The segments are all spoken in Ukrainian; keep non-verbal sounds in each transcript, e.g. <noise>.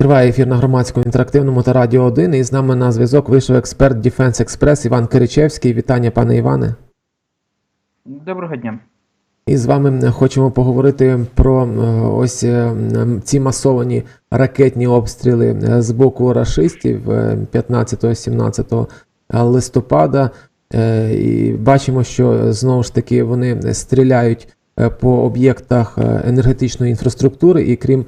Триває ефір на громадському інтерактивному та радіо 1. І з нами на зв'язок вийшов експерт Defense Express Іван Киричевський. Вітання, пане Іване. Доброго дня. І з вами хочемо поговорити про е, ось е, ці масовані ракетні обстріли е, з боку рашистів е, 15-17 листопада. І бачимо, що знову ж таки вони стріляють по об'єктах енергетичної інфраструктури, і крім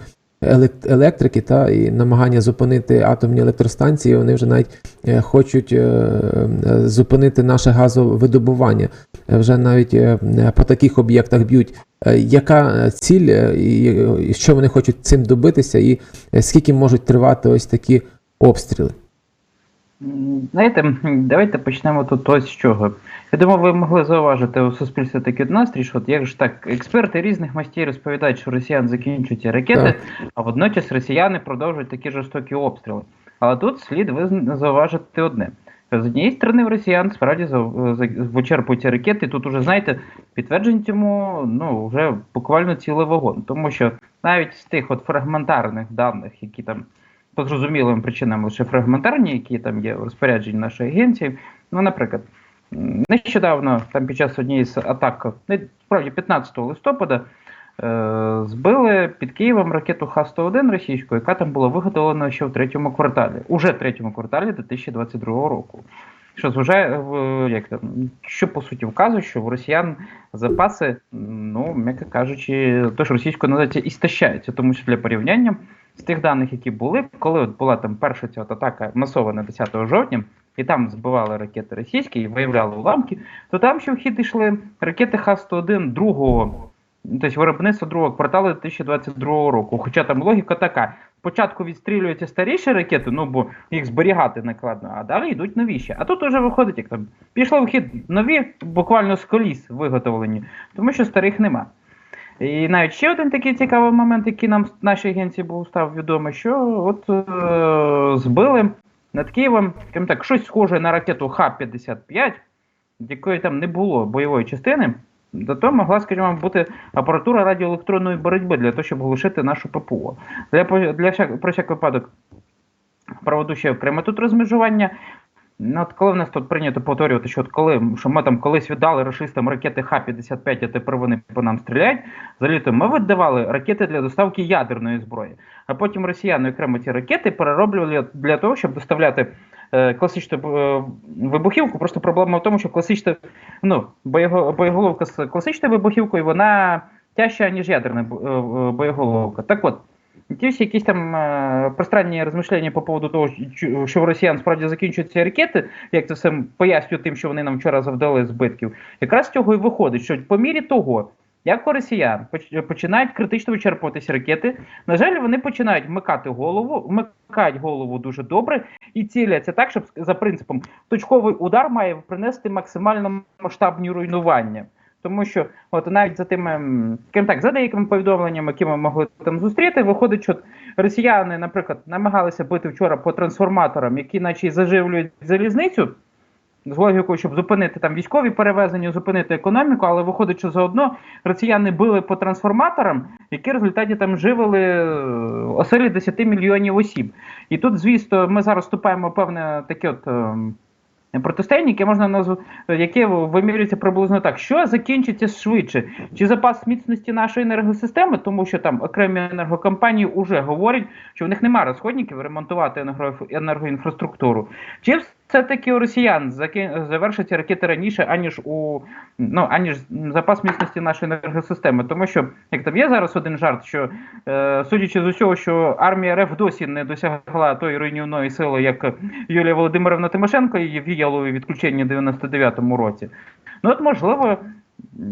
електрики та і намагання зупинити атомні електростанції, вони вже навіть е, хочуть е, е, зупинити наше газовидобування. Вже навіть по таких об'єктах б'ють. Яка ціль і що вони хочуть цим добитися, і скільки можуть тривати ось такі обстріли? Знаєте, давайте почнемо тут ось з чого. Я думаю, ви могли зауважити у суспільстві такий настрій, що от як ж так, експерти різних мастей розповідають, що росіян закінчуються ракети, Так. а водночас росіяни продовжують такі жорстокі обстріли. Але тут слід зауважити одне. З однієї сторони, в росіян справді вичерпуються ракети. Тут уже, знаєте, підтверджень цьому ну, вже буквально цілий вагон. Тому що навіть з тих от фрагментарних даних, які там по зрозумілим причинам лише фрагментарні, які там є в розпорядженні нашої агенції. Ну, наприклад, нещодавно там під час однієї з атак, не, справді 15 листопада, е, збили під Києвом ракету Х-101 російську, яка там була виготовлена ще в третьому кварталі, уже третьому кварталі 2022 року. Що зважає, в- як там, що по суті вказує, що в росіян запаси, ну, м'яко кажучи, то що російською називається істощаються, тому що для порівняння з тих даних, які були, коли от була там перша ця от атака масована 10 жовтня, і там збивали ракети російські і виявляли уламки, то там ще в хід йшли ракети Х-101 другого, тобто виробництва другого кварталу 2022 року. Хоча там логіка така: спочатку відстрілюються старіші ракети, ну бо їх зберігати накладно, а далі йдуть новіші. А тут уже виходить, як там пішли в хід нові, буквально з коліс виготовлені, тому що старих нема. І навіть ще один такий цікавий момент, який нам нашій агенції був став відомий, що от е, збили над Києвом, так, щось схоже на ракету Х-55, якої там не було бойової частини, зато могла, скажімо, бути апаратура радіоелектронної боротьби для того, щоб глушити нашу ППО. Для, для всяк, про всяк випадок проведу ще окреме тут розмежування. Ну, от коли в нас тут прийнято повторювати, що от коли що ми там колись віддали рашистам ракети Х-55, а тепер вони по нам стріляють. Взагалі то ми віддавали ракети для доставки ядерної зброї. А потім росіяни окремо ці ракети перероблювали для того, щоб доставляти е, класичну е, вибухівку. Просто проблема в тому, що класична ну, боєго- боєголовка з класичною вибухівкою вона тяжча, ніж ядерна е, е, боєголовка. Так от. Всі якісь там е, пространні розмишлення по поводу того, що- в росіян справді закінчуються ракети, як це все пояснюю тим, що вони нам вчора завдали збитків, якраз з цього і виходить, що по мірі того, як у росіян поч- починають критично вичерпуватися ракети, на жаль, вони починають вмикати голову, вмикають голову дуже добре і ціляться так, щоб за принципом точковий удар має принести максимально масштабні руйнування. Тому що, от навіть за тими, так, за деякими повідомленнями, які ми могли там зустріти, виходить, що росіяни, наприклад, намагалися бити вчора по трансформаторам, які наче заживлюють залізницю, з логікою, щоб зупинити там військові перевезення, зупинити економіку, але виходить, що заодно росіяни били по трансформаторам, які в результаті там живили е, оселі 10 мільйонів осіб. І тут, звісно, ми зараз вступаємо певне таке от. Ем, Протистояння, яке можна назвати, яке вимірюється приблизно так, що закінчиться швидше, чи запас міцності нашої енергосистеми, тому що там окремі енергокомпанії вже говорять, що в них немає розходників ремонтувати енерго- енергоінфраструктуру, чи все-таки у росіян завершаться ракети раніше, аніж у ну аніж запас міцності нашої енергосистеми, тому що як там є зараз один жарт, що е, судячи з усього, що армія РФ досі не досягла тої руйнівної сили, як Юлія Володимирівна Тимошенко її віяло у відключенні в 99-му році. Ну от можливо.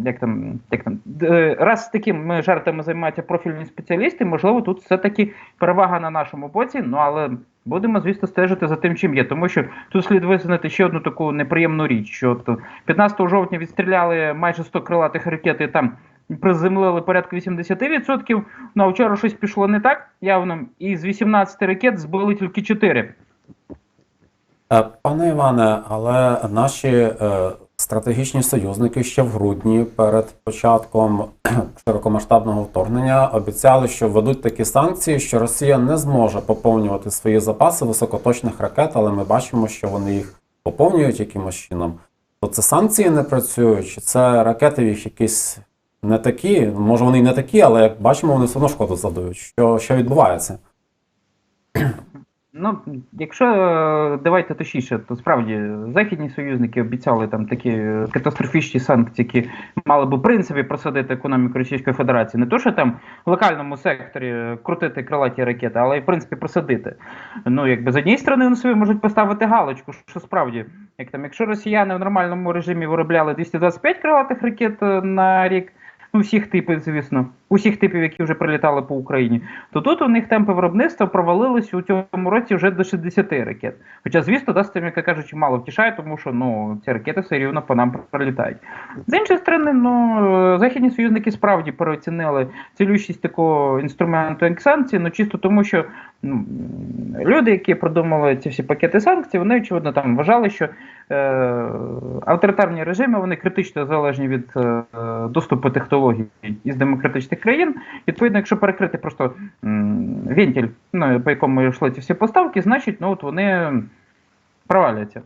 Як там, як там, д- раз такими жартами займаються профільні спеціалісти, можливо, тут все-таки перевага на нашому боці, ну але будемо, звісно, стежити за тим, чим є. Тому що тут слід визнати ще одну таку неприємну річ, що 15 жовтня відстріляли майже 100 крилатих ракет і там приземлили порядка 80%, ну а вчора щось пішло не так явно, і з 18 ракет збили тільки 4. Е, Пане Іване, але наші е, Стратегічні союзники ще в грудні перед початком <clears throat> широкомасштабного вторгнення обіцяли, що введуть такі санкції, що Росія не зможе поповнювати свої запаси високоточних ракет, але ми бачимо, що вони їх поповнюють якимось чином. То це санкції не працюють, чи це ракети їх якісь не такі? Може вони і не такі, але як бачимо, вони все одно шкоду задають. Що, що відбувається? Ну, якщо е, давайте точніше, то справді західні союзники обіцяли там такі катастрофічні санкції, які мали би в принципі просадити економіку Російської Федерації. Не то, що там в локальному секторі е, крутити крилаті ракети, але й в принципі просадити. Ну, якби з однієї сторони вони собі можуть поставити галочку, що справді, як там, якщо росіяни в нормальному режимі виробляли 225 крилатих ракет е, на рік. Ну, всіх типів, звісно, усіх типів, які вже прилітали по Україні, то тут у них темпи виробництва провалились у цьому році вже до 60 ракет. Хоча, звісно, да, з цим, яка кажучи, мало втішає, тому що ну, ці ракети все рівно по нам прилітають. З іншої сторони, ну, західні союзники справді переоцінили цілющість такого інструменту, як санкції, ну чисто тому, що ну, люди, які продумали ці всі пакети санкцій, вони, очевидно, там вважали, що е, авторитарні режими вони критично залежні від е, доступу технологій із демократичних країн. Відповідно, якщо перекрити просто вентиль, ну, по якому йшли ці всі поставки, значить, ну от вони проваляться.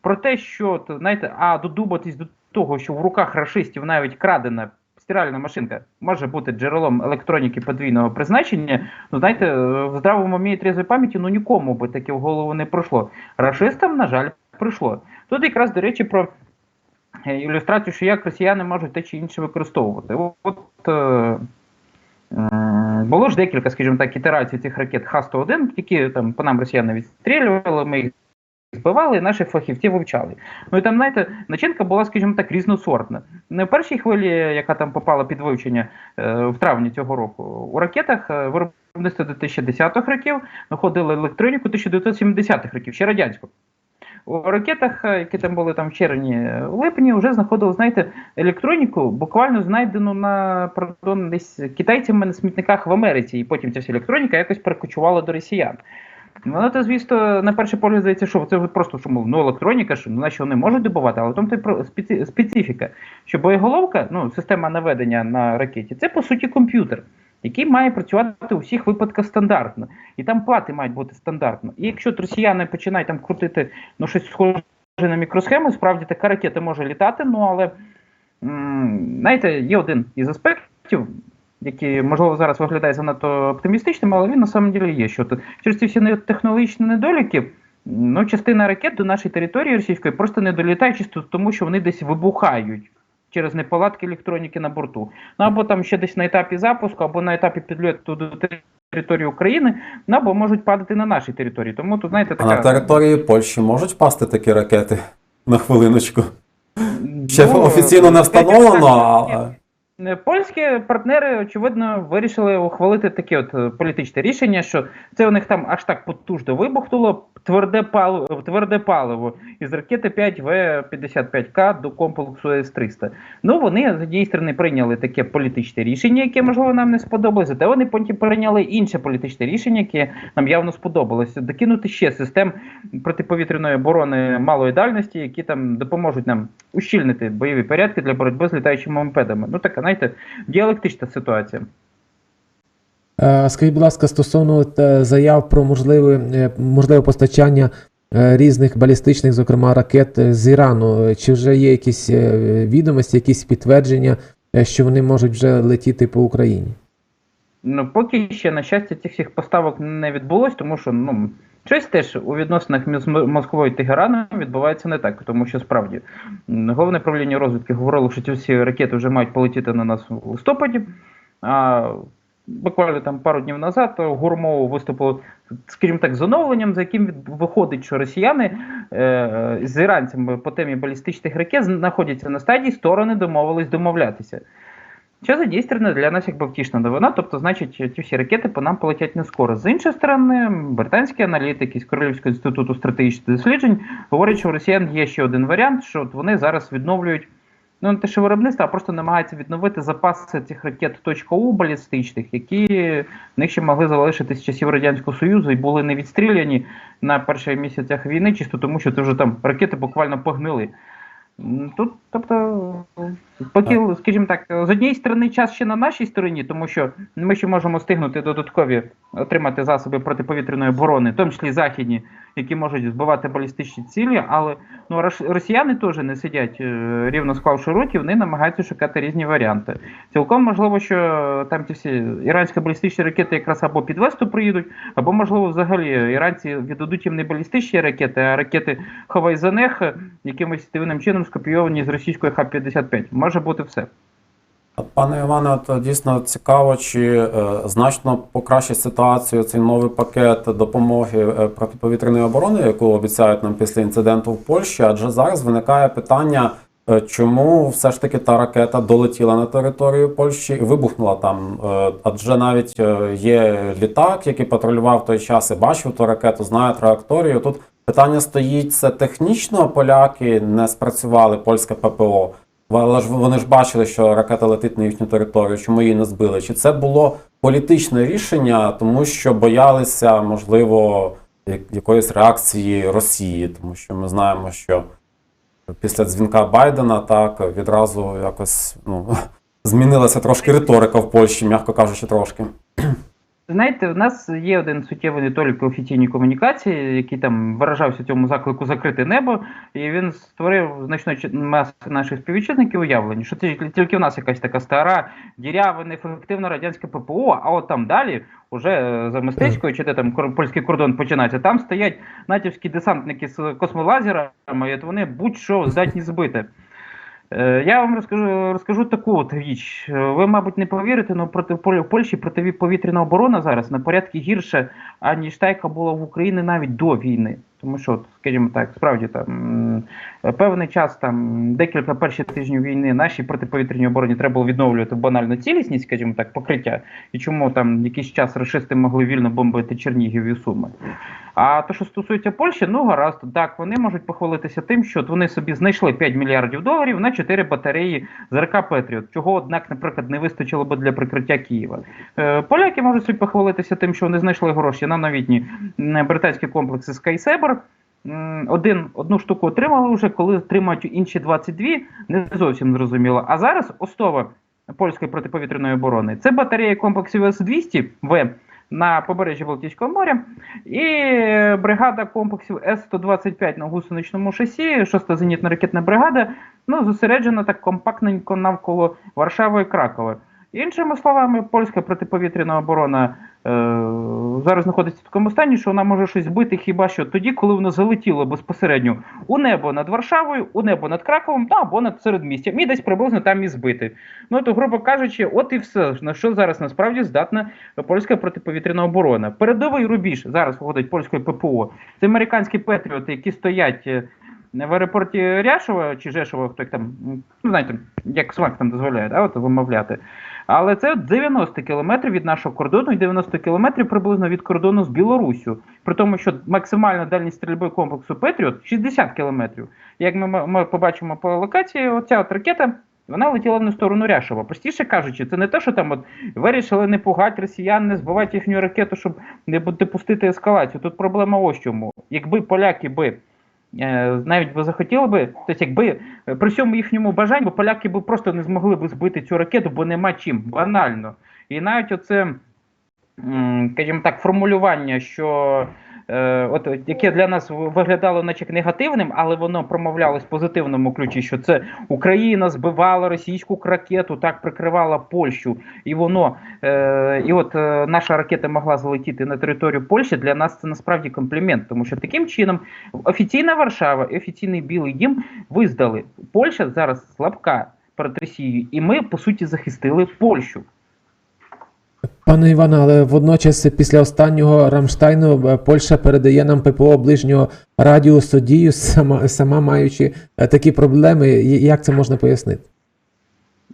Про те, що знаєте, а додуматись до того, що в руках рашистів навіть крадена стиральна машинка може бути джерелом електроніки подвійного призначення. Ну, знаєте, в здравому умі і пам'яті ну нікому би таке в голову не пройшло. Рашистам, на жаль, прийшло. Тут якраз, до речі, про е, ілюстрацію, що як росіяни можуть те чи інше використовувати. От е, е, було ж декілька, скажімо так, ітерацій цих ракет Х-101, які там по нам росіяни відстрілювали, ми їх збивали, і наших фахівців вивчали. Ну і там, знаєте, начинка була, скажімо так, різносортна. Не в першій хвилі, яка там попала під вивчення е, в травні цього року, у ракетах е, виробництво 2010-х років знаходили електроніку 1970-х років, ще радянську. У ракетах, е, які там були там в червні, е, в липні, вже знаходили, знаєте, електроніку, буквально знайдену на пардон, десь китайцями на смітниках в Америці, і потім ця вся електроніка якось перекочувала до росіян. Воно то, звісно, на перший погляд здається, що це просто що ну, електроніка, що ну, наче вони можуть добувати, але в специфіка, що боєголовка, ну, система наведення на ракеті, це по суті комп'ютер, який має працювати у всіх випадках стандартно. І там плати мають бути стандартно. І якщо росіяни починають там крутити ну, щось схоже на мікросхему, справді така ракета може літати, ну але знаєте, є один із аспектів, який, можливо, зараз виглядає занадто оптимістичним, але він на самом деле є. Що то через ці всі технологічні недоліки, ну, частина ракет до нашої території російської просто не долітає чисто тому, що вони десь вибухають через неполадки електроніки на борту. Ну або там ще десь на етапі запуску, або на етапі підльоту до території України, ну або можуть падати на нашій території. Тому тут, знаєте, А на території Польщі можуть пасти такі ракети на хвилиночку? Ще Ну, офіційно не встановлено, а Е, Польські партнери, очевидно, вирішили ухвалити таке от е, політичне рішення, що це у них там аж так потужно вибухнуло тверде паливо, тверде паливо із ракети 5В-55К до комплексу С-300. Ну, вони з сторони прийняли таке політичне рішення, яке, можливо, нам не сподобалось, зате вони потім прийняли інше політичне рішення, яке нам явно сподобалося. Докинути ще систем протиповітряної оборони малої дальності, які там допоможуть нам ущільнити бойові порядки для боротьби з літаючими мопедами. Ну, така, знаєте, діалектична ситуація. Е, Скажіть, будь ласка, стосовно е, заяв про можливе, е, можливе постачання різних балістичних, зокрема ракет з Ірану, чи вже є якісь відомості, якісь підтвердження, що вони можуть вже летіти по Україні? Ну, поки ще, на щастя, цих всіх поставок не відбулось, тому що ну, щось теж у відносинах між Москвою і Тегераном відбувається не так, тому що справді головне правління розвідки говорило, що ці всі ракети вже мають полетіти на нас у листопаді. А буквально там пару днів назад Гурмов виступив, скажімо так, з оновленням, за яким виходить, що росіяни е, з іранцями по темі балістичних ракет знаходяться на стадії, сторони домовились домовлятися. Що з однієї для нас якби втішна новина, тобто, значить, ті всі ракети по нам полетять не скоро. З іншої сторони, британські аналітики з Королівського інституту стратегічних досліджень говорять, що у росіян є ще один варіант, що вони зараз відновлюють ну не те, що виробництво, а просто намагаються відновити запаси цих ракет .У балістичних, які в них ще могли залишитись з часів Радянського Союзу і були не відстріляні на перших місяцях війни, чисто тому, що це вже там ракети буквально погнили. Тут, тобто, поки, скажімо так, з однієї сторони час ще на нашій стороні, тому що ми ще можемо стигнути додаткові отримати засоби протиповітряної оборони, в тому числі західні, які можуть збивати балістичні цілі, але ну, росіяни теж не сидять е, рівно склавши руки, вони намагаються шукати різні варіанти. Цілком можливо, що там ті всі іранські балістичні ракети якраз або під Весту приїдуть, або можливо взагалі іранці віддадуть їм не балістичні ракети, а ракети Хавайзанех, якимось дивним чином скопійовані з російської Х-55. Може бути все. Пане Іване, от дійсно цікаво, чи е, значно покращить ситуацію цей новий пакет допомоги е, протиповітряної оборони, яку обіцяють нам після інциденту в Польщі. Адже зараз виникає питання, е, чому все ж таки та ракета долетіла на територію Польщі і вибухнула там. Е, адже навіть е, є літак, який патрулював той час і бачив ту ракету, знає траєкторію. Тут питання стоїть: це технічно поляки не спрацювали польське ППО. Але ж вони ж бачили, що ракета летить на їхню територію, чому її не збили? Чи це було політичне рішення, тому що боялися, можливо, якоїсь реакції Росії? Тому що ми знаємо, що після дзвінка Байдена так відразу якось ну, <laughs> змінилася трошки риторика в Польщі, м'яко кажучи, трошки. Знаєте, в нас є один суттєвий недолік у офіційній комунікації, який там виражався цьому заклику закрити небо, і він створив значної маси наших співвітчизників уявлення, що це тільки в нас якась така стара, дірява, неефективна радянська ППО, а от там далі, уже е, за мистецькою, чи де там польський кордон починається, там стоять натівські десантники з космолазерами, і от вони будь-що здатні збити. Е, Я вам розкажу, розкажу таку от річ. Е, Ви, мабуть, не повірите, але проти в Польщі протиповітряна оборона зараз на порядки гірше, аніж та, яка була в Україні навіть до війни. Тому що, скажімо так, справді там певний час, там декілька перших тижнів війни нашій протиповітряній обороні треба було відновлювати банальну цілісність, скажімо так, покриття. І чому там якийсь час рашисти могли вільно бомбити Чернігів і Суми. А то, що стосується Польщі, ну гаразд, так, вони можуть похвалитися тим, що вони собі знайшли 5 мільярдів доларів на 4 батареї ЗРК Петріот, чого, однак, наприклад, не вистачило би для прикриття Києва. Е, поляки можуть собі похвалитися тим, що вони знайшли гроші на новітні британські комплекси SkySaber. Один, одну штуку отримали вже, коли отримають інші 22, не зовсім зрозуміло. А зараз основа польської протиповітряної оборони це батарея комплексів С-200 В на побережжі Балтійського моря і е, бригада комплексів С-125 на гусеничному шосі, 6-та зенітна ракетна бригада, ну, зосереджена так компактненько навколо Варшави і Кракова. Іншими словами, польська протиповітряна оборона зараз знаходиться в такому стані, що вона може щось збити хіба що тоді, коли воно залетіло безпосередньо у небо над Варшавою, у небо над Краковом, ну, або над середмістям, і десь приблизно там і збити. Ну то, грубо кажучи, от і все, на що зараз насправді здатна польська протиповітряна оборона. Передовий рубіж зараз виходить польської ППО. Це американські патріоти, які стоять. В аеропорті Ряшова чи Жешова, хто їх там, ну знаєте, як смак там дозволяє, да, от вимовляти. Але це 90 кілометрів від нашого кордону і 90 кілометрів приблизно від кордону з Білоруссю. При тому, що максимальна дальність стрільби комплексу Петріот 60 кілометрів. Як ми, ми побачимо по локації, оця от ракета. Вона летіла на сторону Ряшова. Простіше кажучи, це не те, що там от вирішили не пугати росіян, не збивати їхню ракету, щоб не допустити ескалацію. Тут проблема ось чому. Якби поляки би навіть би захотіли би, тобто якби е, при всьому їхньому бажанні, бо поляки би просто не змогли б збити цю ракету, бо нема чим, банально. І навіть оце, скажімо так, формулювання, що е, от, яке для нас виглядало наче негативним, але воно промовлялось в позитивному ключі, що це Україна збивала російську ракету, так прикривала Польщу, і воно е, і от е, наша ракета могла залетіти на територію Польщі. Для нас це насправді комплімент, тому що таким чином офіційна Варшава і офіційний Білий Дім визнали, Польща зараз слабка перед Росією, і ми по суті захистили Польщу. Пане Іване, але водночас після останнього Рамштайну е, Польща передає нам ППО ближнього радіусу дію, сама, сама маючи е, такі проблеми. Як це можна пояснити?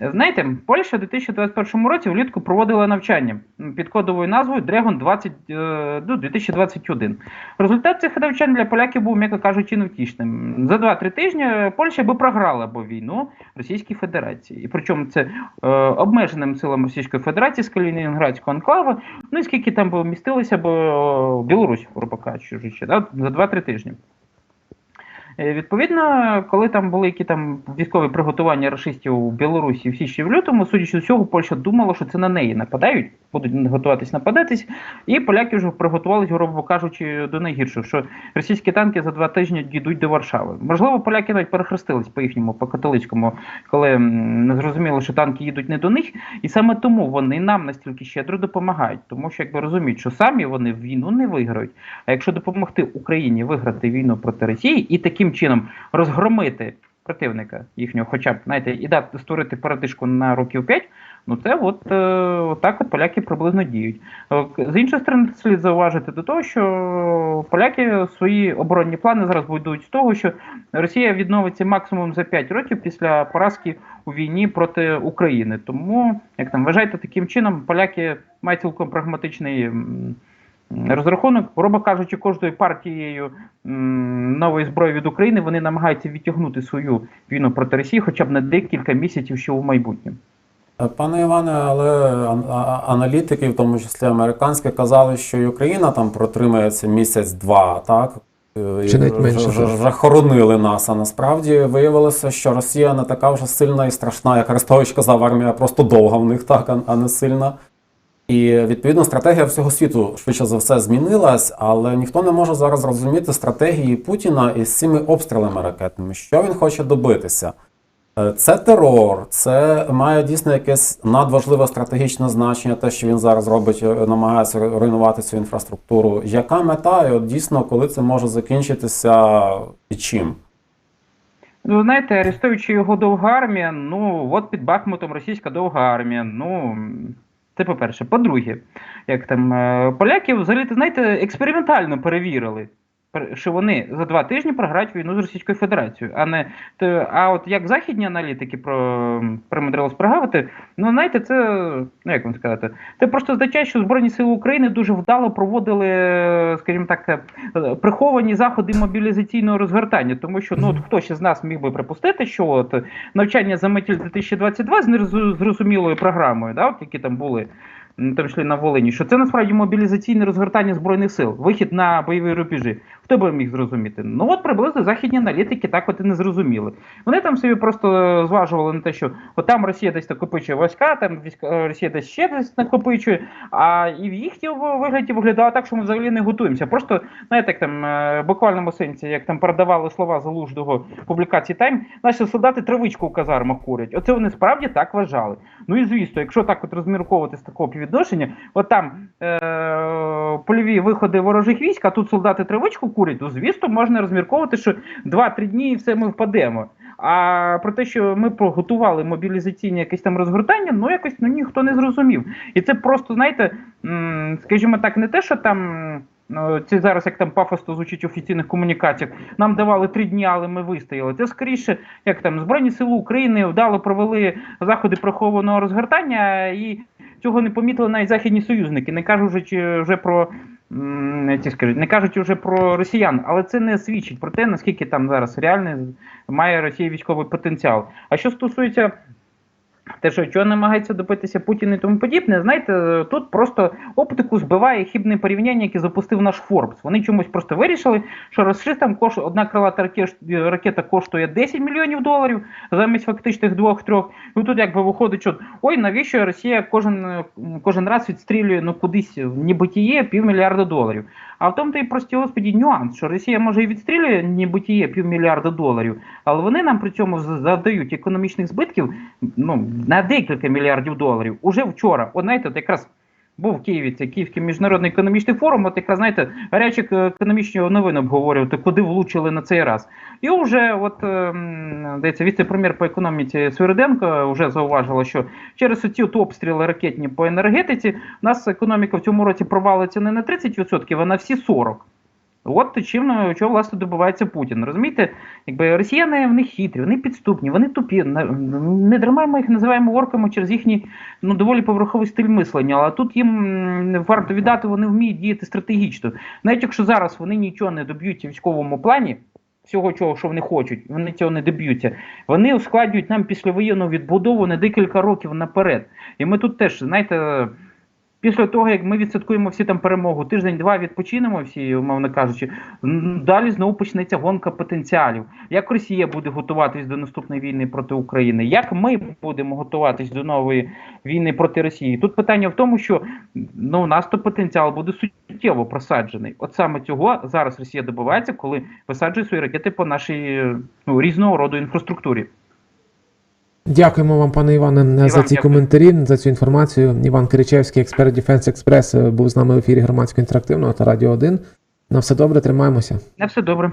Знаєте, Польща у 2021 році влітку проводила навчання під кодовою назвою Dragon 20, е, ну, 2021. Результат цих навчань для поляків був, м'яко кажучи, невтішним. За 2-3 тижні Польща би програла б війну Російській Федерації. І причому це е, обмеженим силам Російської Федерації з Калінінградського анклава, ну і скільки там би вмістилося б е, Білорусь, грубо кажучи, да, за 2-3 тижні. Е, Відповідно, коли там були які там військові приготування рашистів у Білорусі в січні в лютому, судячи з цього, Польща думала, що це на неї нападають, будуть готуватись нападатись, і поляки вже приготувалися, грубо кажучи, до найгіршого, що російські танки за два тижні дійдуть до Варшави. Можливо, поляки навіть перехрестились по їхньому, по католицькому, коли не зрозуміли, що танки їдуть не до них, і саме тому вони нам настільки щедро допомагають, тому що якби розуміють, що самі вони війну не виграють. А якщо допомогти Україні виграти війну проти Росії і таким чином розгромити противника їхнього, хоча б знаєте, і дати створити передишку на років 5, ну це от, е, отак от поляки приблизно діють. Е, З іншої сторони, слід зауважити до того, що поляки свої оборонні плани зараз будують з того, що Росія відновиться максимум за 5 років після поразки у війні проти України. Тому, як там вважайте, таким чином поляки мають цілком прагматичний. Розрахунок, грубо кажучи, кожною партією м, нової зброї від України вони намагаються відтягнути свою війну проти Росії хоча б на декілька місяців ще у майбутньому. Е, Пане Іване, але аналітики, в тому числі американські, казали, що і Україна там протримається місяць-два, так? Е, Чи навіть менше, Вже, вже хоронили нас, а насправді виявилося, що Росія не така вже сильна і страшна, як Арестович казав, армія просто довга в них, так, а не сильна. І відповідно стратегія всього світу швидше за все змінилась, але ніхто не може зараз зрозуміти стратегії Путіна із цими обстрілами ракетними. Що він хоче добитися? Е, Це терор, це має дійсно якесь надважливе стратегічне значення, те, що він зараз робить, е, намагається руйнувати цю інфраструктуру. Яка мета, і от дійсно, коли це може закінчитися і чим? Ну, знаєте, арестуючи його довга армія, ну от під Бахмутом російська довга армія. Ну це по-перше. По-друге, як там е, поляків взагалі, знаєте, експериментально перевірили, пер- що вони за два тижні програють війну з Російською Федерацією. А не то, а от як західні аналітики про примудрились прогавити, ну знаєте, це ну як вам сказати, це просто означає, що Збройні Сили України дуже вдало проводили, скажімо так, е, приховані заходи мобілізаційного розгортання, тому що ну от хто ще з нас міг би припустити, що от навчання за метіль 2022 з нерозу- зрозумілою програмою, да, от які там були. М, Там йшли на Волині, що це насправді мобілізаційне розгортання збройних сил, вихід на бойові рубежі. Хто би міг зрозуміти? Ну от приблизно західні аналітики так от і не зрозуміли. Вони там собі просто зважували на те, що от там Росія десь накопичує війська, там е, Росія десь ще десь накопичує. А і в їхньому вигляді виглядало так, що ми взагалі не готуємося. Просто знаєте, як там е, в буквальному сенсі, як там передавали слова залужного публікації Тайм, наші солдати травичку в казармах курять. Оце вони справді так вважали. Ну і звісно, якщо так от розмірковувати з такого співвідношення, от там е- польові виходи ворожих військ, а тут солдати травичку курять, то звісно, можна розмірковувати, що 2-3 дні і все ми впадемо. А про те, що ми проготували мобілізаційне якесь там розгортання, ну якось ну, ніхто не зрозумів. І це просто, знаєте, скажімо так, не те, що там. Ну, це зараз як там пафосно звучить в офіційних комунікаціях. Нам давали три дні, але ми вистояли. Це скоріше, як там Збройні Сили України вдало провели заходи прихованого розгортання, і цього не помітили навіть західні союзники, не кажучи вже про ці не кажуть вже про росіян, але це не свідчить про те, наскільки там зараз реальний має Росія військовий потенціал. А що стосується те, що чого намагається добитися Путін і тому подібне, знаєте, тут просто оптику збиває хібне порівняння, яке запустив наш Форбс. Вони чомусь просто вирішили, що расистам кош... одна крилата ракета коштує 10 мільйонів доларів замість фактичних двох-трьох. І тут якби виходить, що ой, навіщо Росія кожен, кожен раз відстрілює ну кудись в небитіє півмільярда доларів. А в тому то і прості господі нюанс, що Росія може і відстрілює небитіє півмільярда доларів, але вони нам при цьому завдають економічних збитків ну, на декілька мільярдів доларів. Уже вчора, от знаєте, от якраз був в Києві цей Київський міжнародний економічний форум, от якраз знаєте, гарячі е, економічні новини обговорювати, куди влучили на цей раз. І вже от ем, здається, віце-прем'єр по економіці Свириденко вже зауважила, що через ці обстріли ракетні по енергетиці у нас економіка в цьому році провалиться не на 30%, а на всі 40%. От чим чого власне добивається Путін. Розумієте, якби росіяни в них хитрі, вони підступні, вони тупі. Не дарма ми їх називаємо орками через їхній ну доволі поверховий стиль мислення. Але тут їм варто віддати, вони вміють діяти стратегічно. Навіть якщо зараз вони нічого не доб'ються в військовому плані. Всього чого, що вони хочуть, вони цього не доб'ються. Вони ускладнюють нам післявоєнну відбудову на декілька років наперед. І ми тут теж, знаєте, Після того, як ми відсвяткуємо всі там перемогу, тиждень-два відпочинемо всі, умовно кажучи, далі знову почнеться гонка потенціалів. Як Росія буде готуватись до наступної війни проти України? Як ми будемо готуватись до нової війни проти Росії? Тут питання в тому, що ну у нас то потенціал буде суттєво просаджений. От саме цього зараз Росія добивається, коли висаджує свої ракети по нашій ну, різного роду інфраструктурі. Дякуємо вам, пане Іване, за ці дякую. коментарі, за цю інформацію. Іван Киричевський, експерт Defense Express, був з нами в ефірі громадського інтерактивного та Радіо 1. На все добре, тримаємося. На все добре.